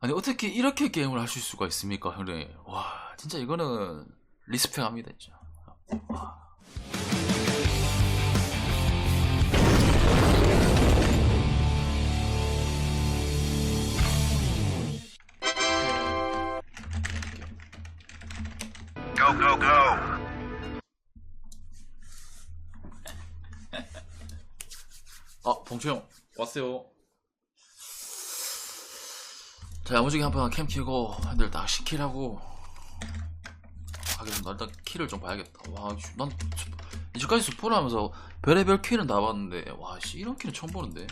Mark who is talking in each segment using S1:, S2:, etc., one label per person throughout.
S1: 아니 어떻게 이렇게 게임을 하실 수가 있습니까 형님 와 진짜 이거는 리스펙합니다 진짜 와.
S2: Go, go, go.
S1: 아 봉채 형 왔어요 자 야무지게 한판 캠 키고 한들 딱 시키라고. 하겠습니다 일단 키를 좀 봐야겠다. 와난 이제까지 스포를 하면서 별의별 키는 다 봤는데 와씨 이런 키는 처음 보는데.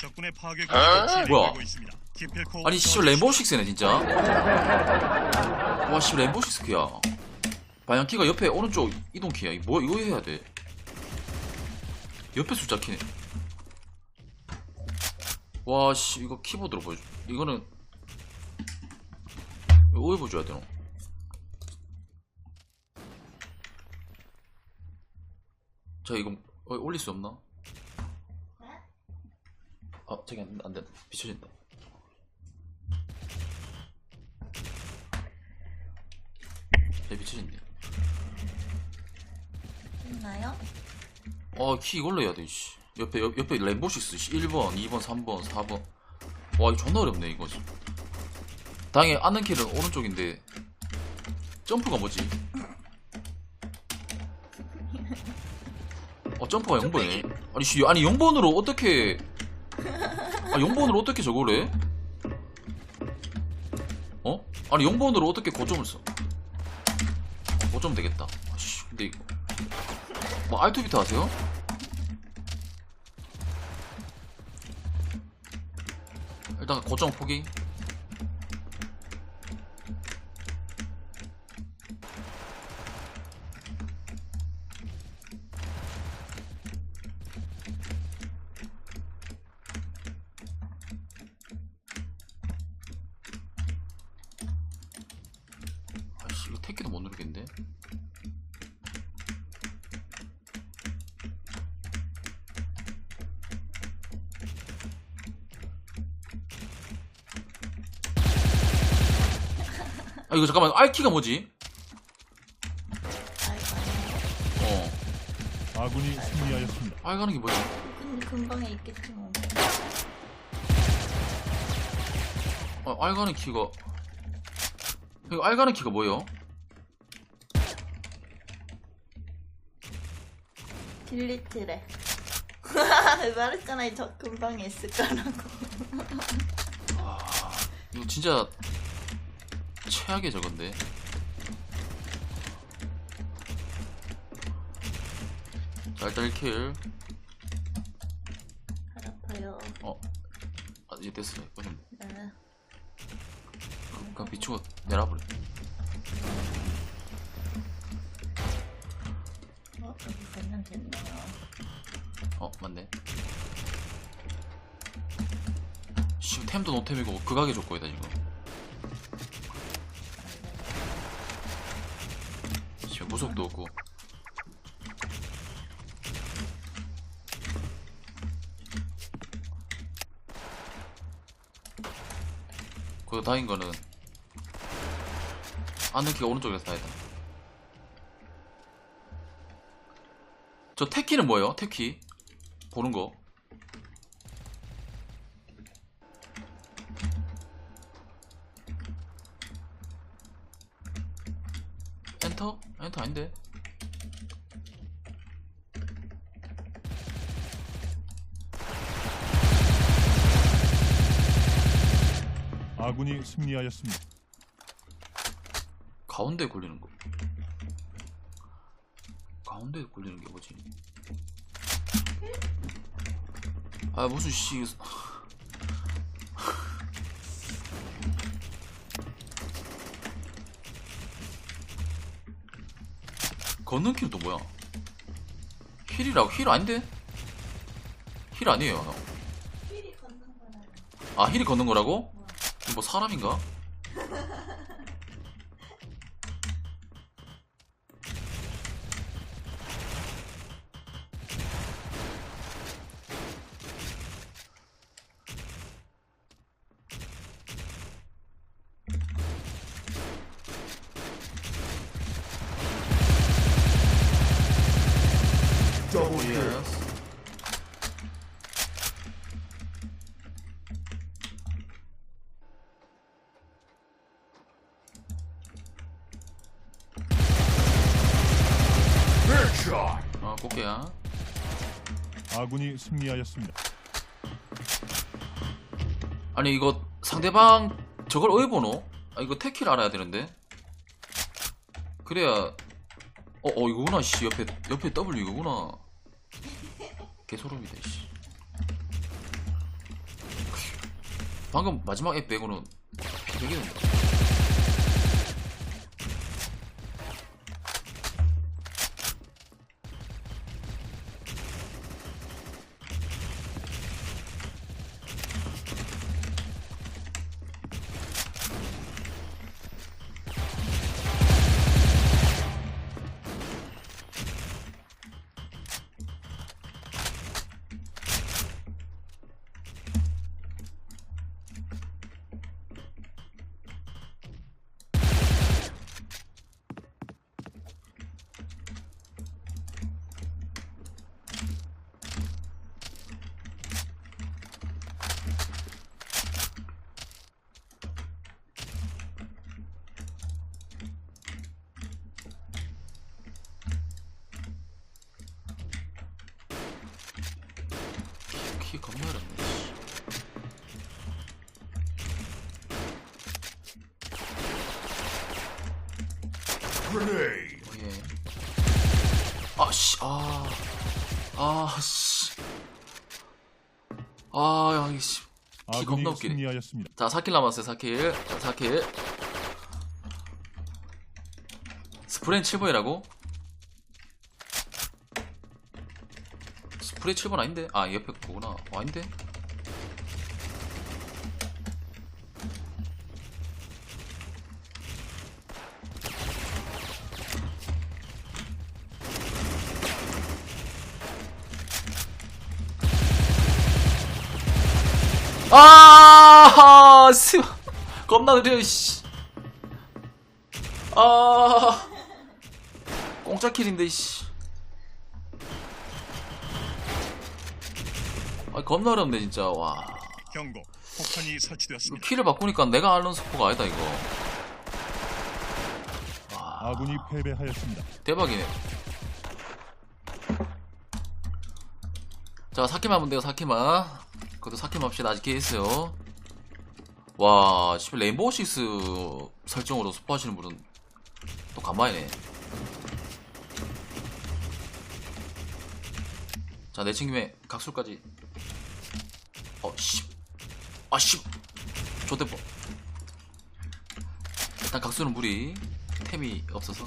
S3: 적군의 파괴 공격을
S1: 뭐야? 아니 씨 램보 식스네 진짜. 와씨 램보 식스 키야. 방향 키가 옆에 오른쪽 이동 키야. 이거 뭐 이거 해야 돼? 옆에 숫자 키네. 와씨 이거 키보드로 보여줘. 이거는 이거 어디 보여줘야 되노 자 이거 어, 올릴 수 없나 아 저기 안, 안 돼. 비춰진다 네 비춰진대
S4: 있나요?
S1: 아키 이걸로 해야 돼 씨. 옆에 옆, 옆에 램보식스 씨. 1번 2번 3번 4번 와 이거 존나 어렵네 이거 지 당연히 앉는 길은 오른쪽인데 점프가 뭐지? 어 점프가 0번이네 아니 씨 아니 0번으로 어떻게 아 0번으로 어떻게 저걸 해? 어? 아니 0번으로 어떻게 고점을 써? 고점 되겠다 아씨 근데 이거 뭐 R2비트 하세요? 일단 고정 포기 누르겠는데 아 이거 잠깐만 R키가 뭐지? 어
S3: 아군이 승리하였습니다.
S1: R 가는 게 뭐지?
S4: 근데 금방에 있겠지 뭐.
S1: 어, R 가는 키가 이거 R 가는 키가 뭐예요?
S4: 딜리트래. 말했잖아, 저 금방에 있을 거라고.
S1: 이거 진짜 최악의 저건데 자 일단 1킬
S4: 팔 아파요.
S1: 어 아, 이제 됐어 그럼
S4: 네.
S1: 그냥 비추고 내려버려
S4: 어, 됐네요.
S1: 어 맞네. 씨 템도 노템이고 극악의 조건이다 지금. 씨 무속도 없고. 그 다인 거는 안는 키가 오른쪽에서 다이다 저 태키는 뭐예요? 태키 보는 거 엔터? 엔터 아닌데
S3: 아군이 승리하였습니다.
S1: 가운데 굴리는 거 가운데 굴리는 게 뭐지? 아 무슨 씨 걷는 키는 또 뭐야? 힐이라고 힐 아닌데? 힐 아니에요 형. 아 힐이 걷는 거라고? 뭐 사람인가? 볼게요.
S3: 아군이 승리하였습니다.
S1: 아니 이거 상대방 저걸 어디 보노? 아 이거 태킬 알아야 되는데. 그래야 어, 어 이거구나 씨 옆에 옆에 W 이거구나. 개소름이다 씨. 방금 마지막 앱 빼고는 피되겠는데. 키 겁나 어렵네. 씨.
S2: Grenade.
S1: 어, 예. 아, 씨, 아. 아, 씨. 아, 이 씨. 키 겁나 웃기네.
S3: 승리하였습니다.
S1: 자, 4킬 남았어요, 4킬. 자, 4킬. 스프레인 7번이라고? 프레이 7번 아닌데? 아, 옆에 거구나. 어, 아닌데? 아, 씨. 겁나 느려, 씨. 아. 공짜 킬인데, 씨. 아, 겁나 어렵네, 진짜. 와.
S3: 경고. 폭탄이 설치되었습니다.
S1: 키를 바꾸니까 내가 아는 스포가 아니다, 이거.
S3: 아군이 패배하였습니다.
S1: 대박이네. 자, 사키만 하면 돼요, 사키만. 그것도 사키만 합시다. 아직 기회 있어요. 와, 씨, 레인보우 식스 설정으로 스포하시는 분은 또 간만이네. 자, 내친김에 각술까지. 어, 씨. 아, 씨. 좋대포. 일단 각술은 무리. 템이 없어서.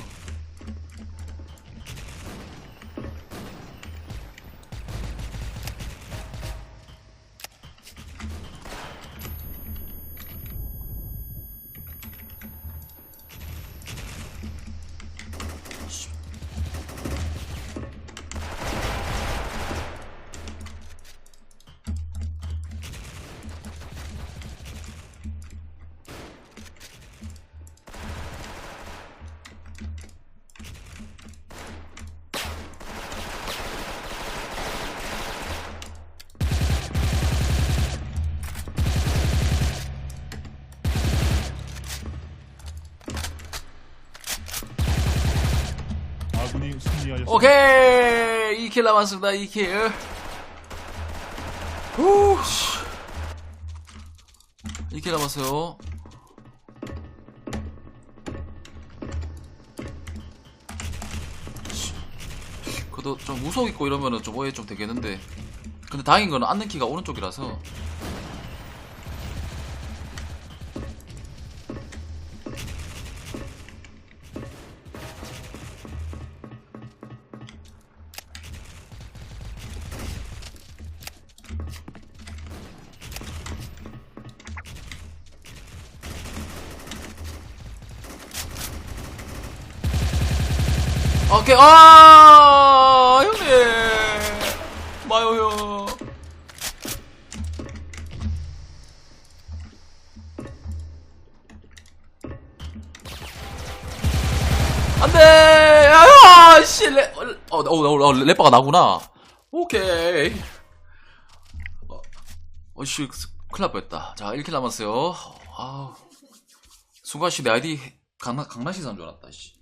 S1: 오케이. 2킬 남았습니다. 2킬. 후씨 2킬 남았어요. 씨. 그래도 좀 무속 있고 이러면은 좀 오해 좀 되겠는데. 근데 다행인 거는 앉는 키가 오른쪽이라서 오케이. 아 형님. 마요 형 안돼. 아씨 레 어, 어, 어, 어, 나구나. 오케이. 어, 어씨 큰일 날 뻔했다. 자 1킬 남았어요. 아우. 순간씨 내 아이디 강나, 강나시 산줄 알았다 씨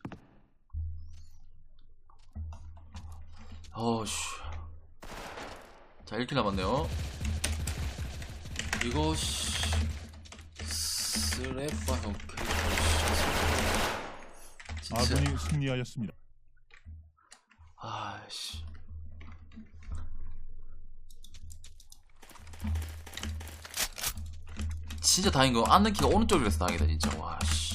S1: 어씨. 자, 1킬 남았네요. 이거, 씨. 진짜.
S3: 아군이 승리하였습니다.
S1: 아씨. 진짜 다행인 거, 앉는 키가 오른쪽이라서 다행이다, 진짜. 와, 씨.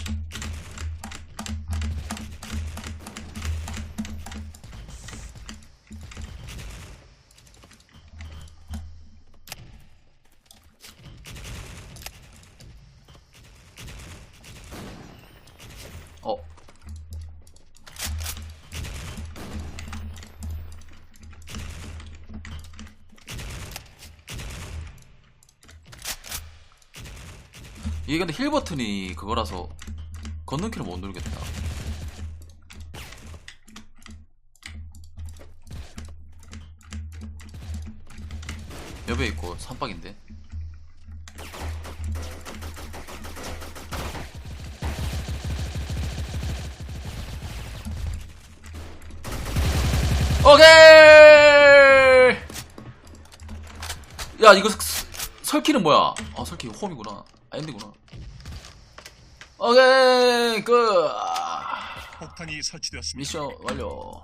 S1: 이게 근데 힐 버튼이 그거라서 걷는 키를 못 누르겠다. 옆에 있고 삼박인데. 오케이. 야 이거 스- 설키는 뭐야? 아 설키 홈이구나. 아 엔드구나. 오케이 끝.
S3: 폭탄이 설치되었습니다.
S1: 미션 완료.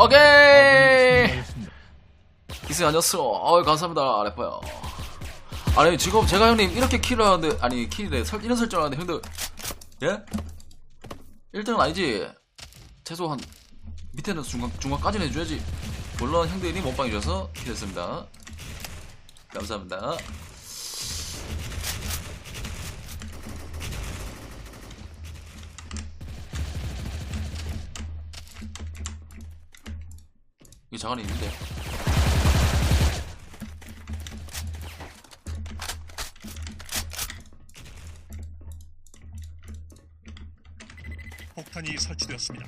S1: 오케이. 기승 안녕하세요. 어이 감사합니다 래퍼요. 아니 지금 제가 형님 이렇게 킬을 하는데 아니 킬에 설 이런 설정을 하는데 형들 예? 1등은 아니지. 최소 한 밑에는 중간 중간까지는 해줘야지. 물론 형들이 몸빵 해줘서 킬했습니다. 감사합니다. 이 장안에 있는데.
S3: 폭탄이 설치되었습니다.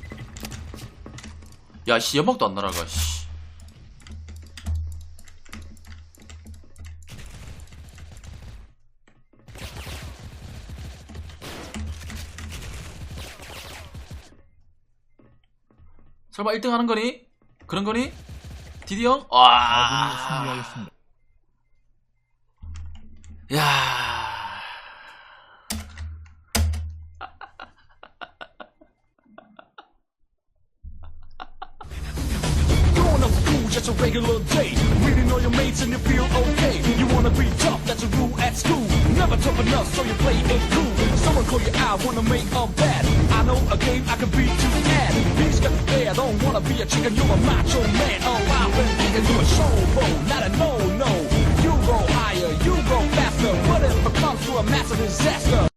S1: 야, 씨, 연막도 안 날아가, 씨. 설마 1등 하는 거니? 그런 거니? 디디 형?
S3: 아군이
S1: 와.
S3: 승리하였습니다.
S1: 야.
S5: Just a regular day. Reading all your mates and you feel okay. You wanna be tough, that's a rule at school. Never tough enough, so you play it cool. Someone call you out, wanna make a bet. I know a game I can beat you at. He's got the don't wanna be a chicken, you're a macho man. Oh, I've been thinking you a showboat, not a no-no. You go higher, you go faster. What if it comes to a massive disaster?